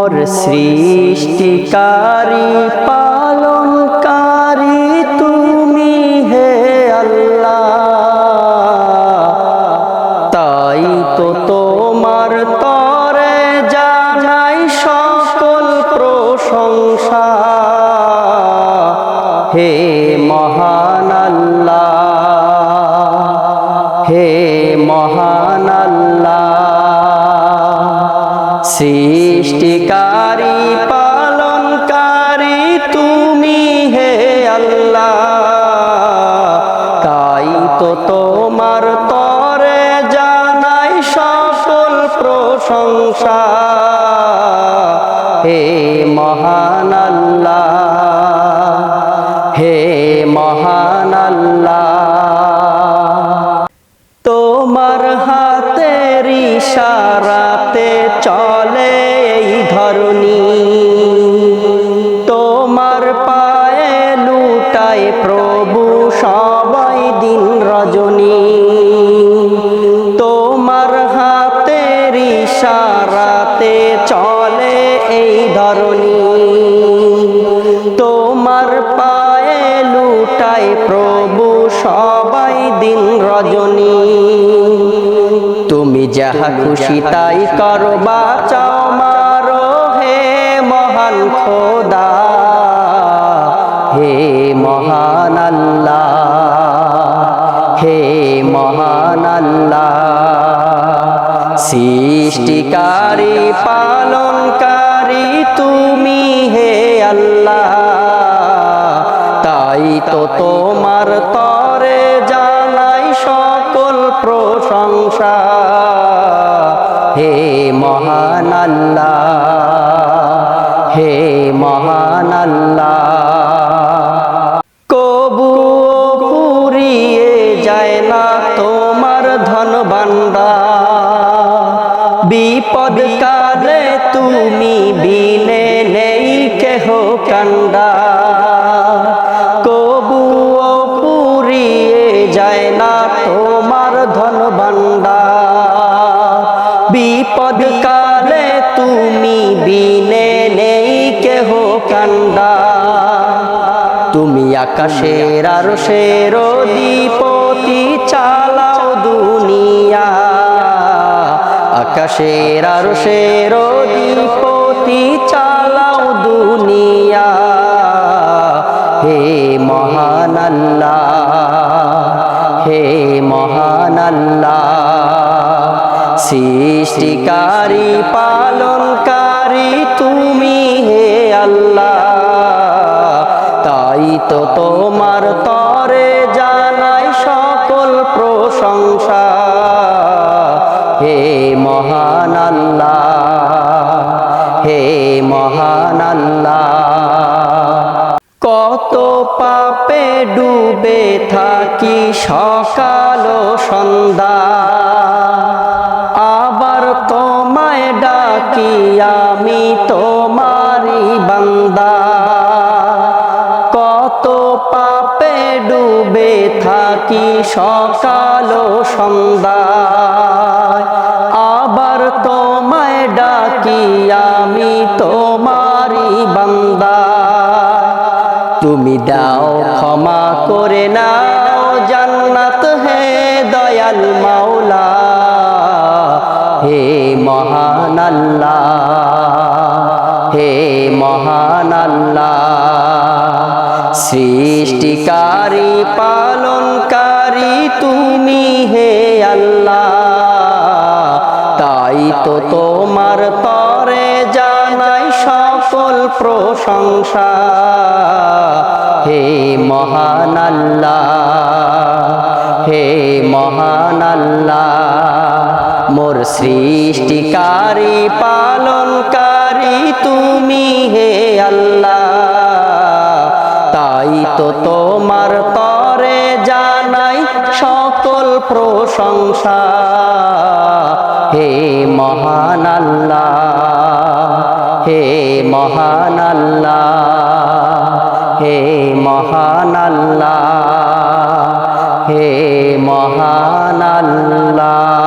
মোর সৃষ্টিকারী, পালনকারী তুমি হে আল্লাহ। তাই তো তোমার তরে জানাই সকল প্রশংসা। হে মহান সৃষ্টিকারী, পালনকারী তুমি হে আল্লাহ। তাই তো তোমার তরে জানাই সকল প্রশংসা। হে মহান আল্লাহ, হে মহান আল্লাহ। তোমার হাতের ইশারাতে চলে এই ধরনী তোমার পায়ে লুটায় প্রভু সবাই দিন রজনী। তোমার হাতের ইশারাতে চলে এই ধরনী তোমার পায়ে লুটায় প্রভু সবাই দিন রজনী। যাহা খুশি তাই করো, বাঁচাও মারো, হে মহান খোদা, হে মহান আল্লাহ, হে মহান আল্লাহ। সৃষ্টিকারী, পালনকারী, তুমি হে আল্লাহ। তাই তো তোমার তরে জানাই সকল প্রশংসা। হে মহান আল্লাহ, হে মহান আল্লাহ। কবু পুরিয়ে যায় না তোমার ধন বান্দা বিপদ কালে তুমি বিনে নেই কেহ কান্দা বিপদ কালে তুমি বিনে নেই কেহ কান্দা। তুমি আকাশের আর শের দীপতি চালাও দুনিয়া। আকাশের আর শের সৃষ্টিকারী, পালনকারী, তুমি হে আল্লাহ। তাই তো তোমার তরে জানাই সকল প্রশংসা। হে মহান আল্লাহ, হে মহান আল্লাহ। কত পাপে ডুবে থাকি সকাল সন্ধ্যা। ডাকি আমি তোমারি বান্দা। কত পাপে ডুবে থাকি সকাল সন্ধ্যা আবার তোমায় ডাকি আমি তোমারি বান্দা। তুমি দাও ক্ষমা করে নাও জান্নাত হে দয়াল মাওলা। হে মহান আল্লাহ হে মহান আল্লাহ সৃষ্টিকারী, পালনকারী, তুমি হে আল্লাহ। তাই তো তোমার তরে জানাই সকল প্রশংসা। হে মহান হে মহান আল্লাহ মোর সৃষ্টিকারী, পালনকারী তুমি হে আল্লাহ। তাই তো তোমার তরে জানাই সকল প্রশংসা। হে মহান আল্লাহ, হে মহান আল্লাহ, হে মহান আল্লাহ, হে মহান আল্লাহ।